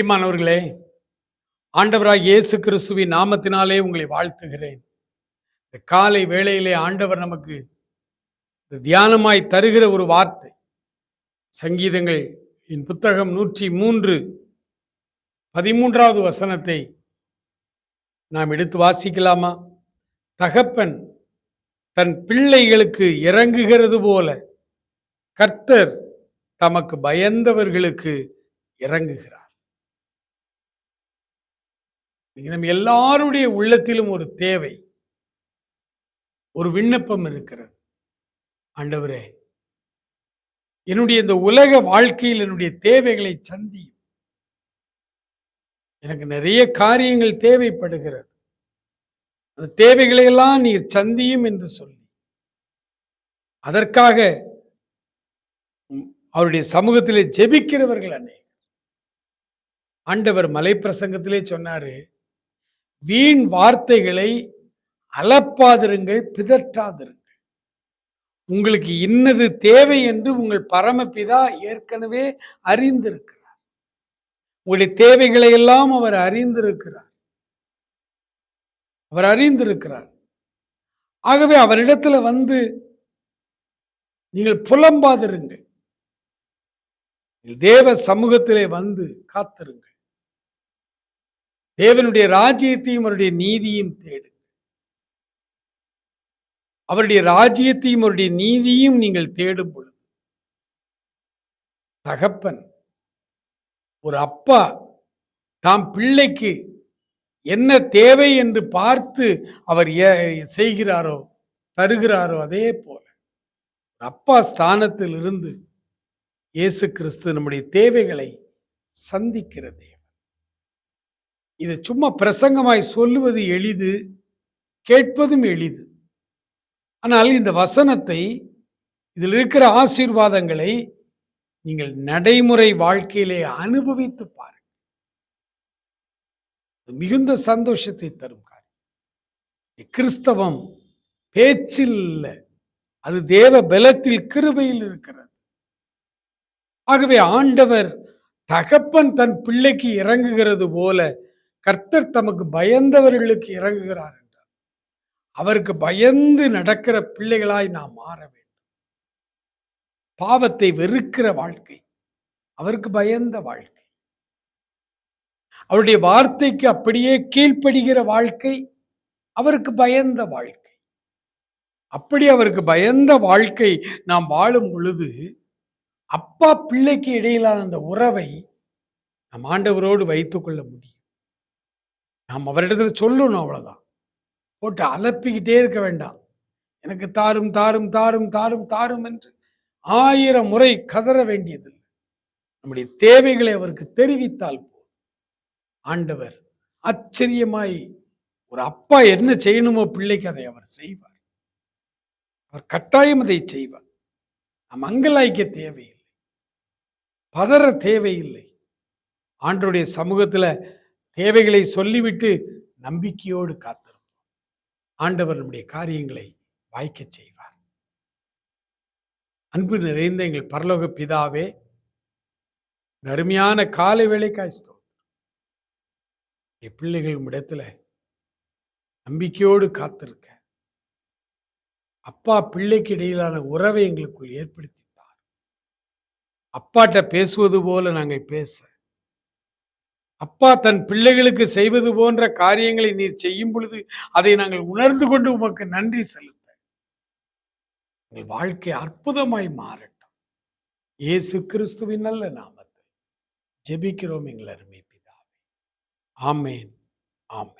பிரியமானவர்களே ஆண்டவராக இயேசு கிறிஸ்துவின் நாமத்தினாலே உங்களை வாழ்த்துகிறேன். இந்த காலை வேளையிலே ஆண்டவர் நமக்கு தியானமாய் தருகிற ஒரு வார்த்தை. சங்கீதங்கள் என் புத்தகம் நூற்றி மூன்று பதிமூன்றாவது வசனத்தை நாம் எடுத்து வாசிக்கலாமா? தகப்பன் தன் பிள்ளைகளுக்கு இறங்குகிறது போல கர்த்தர் தமக்கு பயந்தவர்களுக்கு இறங்குகிறார். நம்ம எல்லாருடைய உள்ளத்திலும் ஒரு தேவை. ஒரு விண்ணப்பம் இருக்கிறது. ஆண்டவரே என்னுடைய இந்த உலக வாழ்க்கையில் என்னுடைய தேவைகளை சந்தி எனக்கு நிறைய காரியங்கள் தேவைப்படுகிறது. அந்த தேவைகளையெல்லாம் நீர் சந்தியும் என்று சொல்லி. அதற்காக உம், அவருடைய சமூகத்திலே ஜெபிக்கிறவர்கள் அநேகர். ஆண்டவர் மலைப்பிரசங்கத்திலே சொன்னாரு வீண் வார்த்தைகளை அலப்பாதிருங்கள் பிதற்றாதிருங்கள். உங்களுக்கு இன்னது தேவை என்று உங்கள் பரமபிதா ஏற்கனவே அறிந்திருக்கிறார். உங்களுடைய தேவைகளை எல்லாம் அவர் அறிந்திருக்கிறார். அவர் அறிந்திருக்கிறார். ஆகவே அவரிடத்துல வந்து நீங்கள் புலம்பாதிருங்கள். தேவ சமூகத்திலே வந்து காத்திருங்கள். தேவனுடைய ராஜ்யத்தையும் அவருடைய நீதியும் தேடு. அவருடைய ராஜ்யத்தையும் அவருடைய நீதியும் நீங்கள் தேடும் பொழுது தகப்பன் ஒரு அப்பா தாம் பிள்ளைக்கு என்ன தேவை என்று பார்த்து அவர் ஏ- செய்கிறாரோ தருகிறாரோ அதே போல அப்பா ஸ்தானத்தில் இருந்து இயேசு கிறிஸ்து நம்முடைய தேவைகளை சந்திக்கிறதே இதை சும்மா பிரசங்கமாய் சொல்லுவது எளிது கேட்பதும் எளிது. ஆனால் இந்த வசனத்தை இதில் இருக்கிற ஆசீர்வாதங்களை நீங்கள் நடைமுறை வாழ்க்கையிலே அனுபவித்து பாருங்கள். மிகுந்த சந்தோஷத்தை தரும் காரியம். கிறிஸ்தவம் பேச்சில் இல்லை அது தேவ பலத்தில் கிருபையில் இருக்கிறது. ஆகவே ஆண்டவர் தகப்பன் தன் பிள்ளைக்கு இறங்குகிறது போல கர்த்தர் தமக்கு பயந்தவர்களுக்கு இறங்குகிறார் என்றார். அவருக்கு பயந்து நடக்கிற பிள்ளைகளாய் நாம் மாற வேண்டும். பாவத்தை வெறுக்கிற வாழ்க்கை அவருக்கு பயந்த வாழ்க்கை. அவருடைய வார்த்தைக்கு அப்படியே கீழ்ப்படுகிற வாழ்க்கை அவருக்கு பயந்த வாழ்க்கை. அப்படி அவருக்கு பயந்த வாழ்க்கை நாம் வாழும் பொழுது அப்பா பிள்ளைக்கு இடையிலான அந்த உறவை நம் ஆண்டவரோடு வைத்துக் கொள்ள முடியும். நாம் அவரிடத்துல சொல்லணும் அவ்வளோதான் போட்டு அலப்பிக்கிட்டே இருக்க வேண்டாம். எனக்கு தாரும் தாரும் தாரும் தாரும் தாரும் என்று ஆயிரம் முறை கதற வேண்டியதில்லை. நம்முடைய தேவைகளை அவருக்கு தெரிவித்தால் போதும். ஆண்டவர் ஆச்சரியமாய் ஒரு அப்பா என்ன செய்யணுமோ பிள்ளைக்கு அதை அவர் செய்வார். அவர் கட்டாயம் அதை செய்வார். நாம் அங்கலாய்க்க தேவையில்லை. பதற தேவையில்லை. ஆண்டருடைய சமூகத்தில் தேவைகளை சொல்லிவிட்டு நம்பிக்கையோடு காத்திருப்போம். ஆண்டவர் நம்முடைய காரியங்களை வாய்க்கச் செய்வார். அன்பு நிறைந்த எங்கள் பரலோக பிதாவே இந்த அருமையான காலை வேலைக்காய் ஸ்தோத்திரம். என் பிள்ளைகள் இடத்துல நம்பிக்கையோடு காத்திருக்க அப்பா பிள்ளைக்கு இடையிலான உறவை எங்களுக்குள் ஏற்படுத்தித்தார் அப்பாட்ட பேசுவது போல நாங்கள் பேச அப்பா தன் பிள்ளைகளுக்கு செய்வது போன்ற காரியங்களை நீர் செய்யும் பொழுது அதை நாங்கள் உணர்ந்து கொண்டு உமக்கு நன்றி செலுத்த. எங்கள் வாழ்க்கை அற்புதமாய் மாறட்டும். இயேசு கிறிஸ்துவின் நல்ல நாமத்தில் ஜெபிக்கிறோம் எங்கள் அருமை பிதாவே. ஆமேன். ஆமேன்.